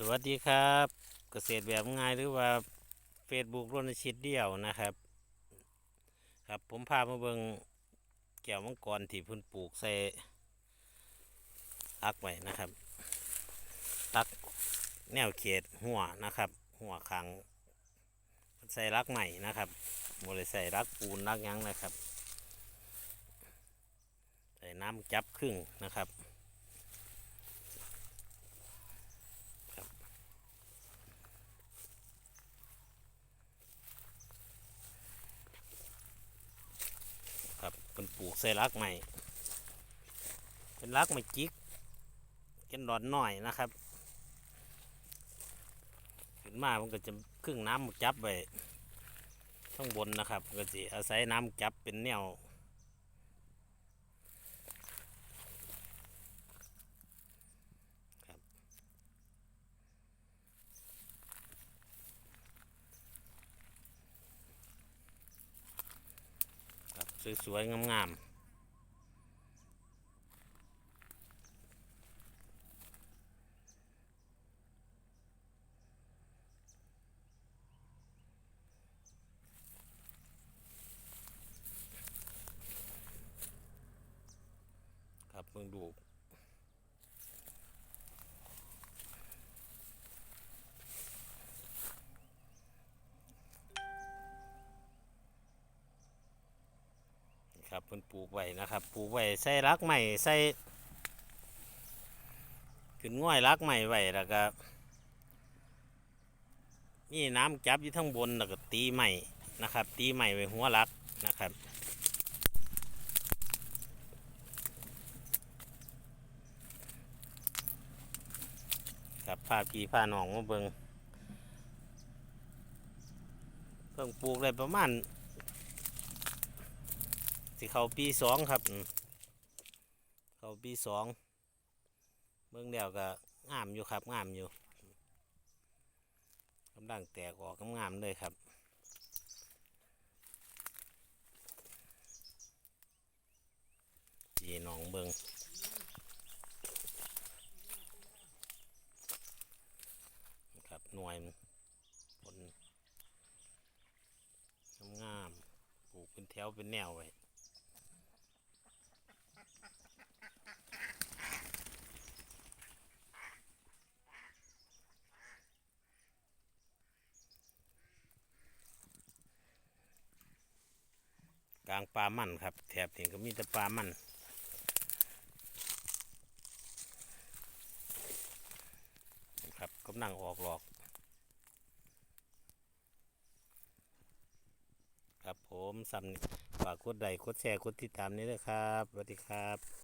สวัสดีครับ เกษตรแบบง่ายหรือว่า Facebook รณชิตเดียวนะครับ ครับผมพามาเบิงแก้วมังกรที่พิ่นปลูกใส่ตักไว้นะครับตักแนวเขตหัวนะครับ หัวคางใส่รักใหม่นะครับโมเลยใส่รักปูนรักยังนะครับใส่น้ำจับครึ่งนะครับ เป็นปลูกใส่รักใหม่ เป็นรักไม่จิกเป็นหลอนหน่อยนะครับ ขึ้นมามันก็จะครึ่งน้ำมันจับไว้ข้างบนนะครับ ก็จะอาศัยน้ำจับเป็นแนวครับครับ สวยๆ งามๆครับเพิ่งดู ครับเพิ่นปลูกไว้นะครับปลูกไว้ใส่รักใหม่ใส่ขึ้นง่อยรักใหม่ไว้แล้วก็มีน้ำจับอยู่ทั้งบนแล้วก็ตีใหม่นะครับ ตีใหม่ไว้หัวรักนะครับกับพาพี่พาหนองมาเบิงเพิ่งปลูกได้ประมาณ สิเขาปีสองครับเขาปีสองเบิ่งแล้วก็งามอยู่ครับ งามอยู่กำลังแตกออกงามเลยครับจีนองเบิงครับหน่วยผลงามปลูกเป็นแถวเป็นแนวไว้างปลามันครับ แถบนี้ก็มีแต่ปลามันครับกำลังออกหลอก ครับผมสำนึกฝากกดไลค์กดแชร์กดติดตามนี้เลยครับสวัสดีครับ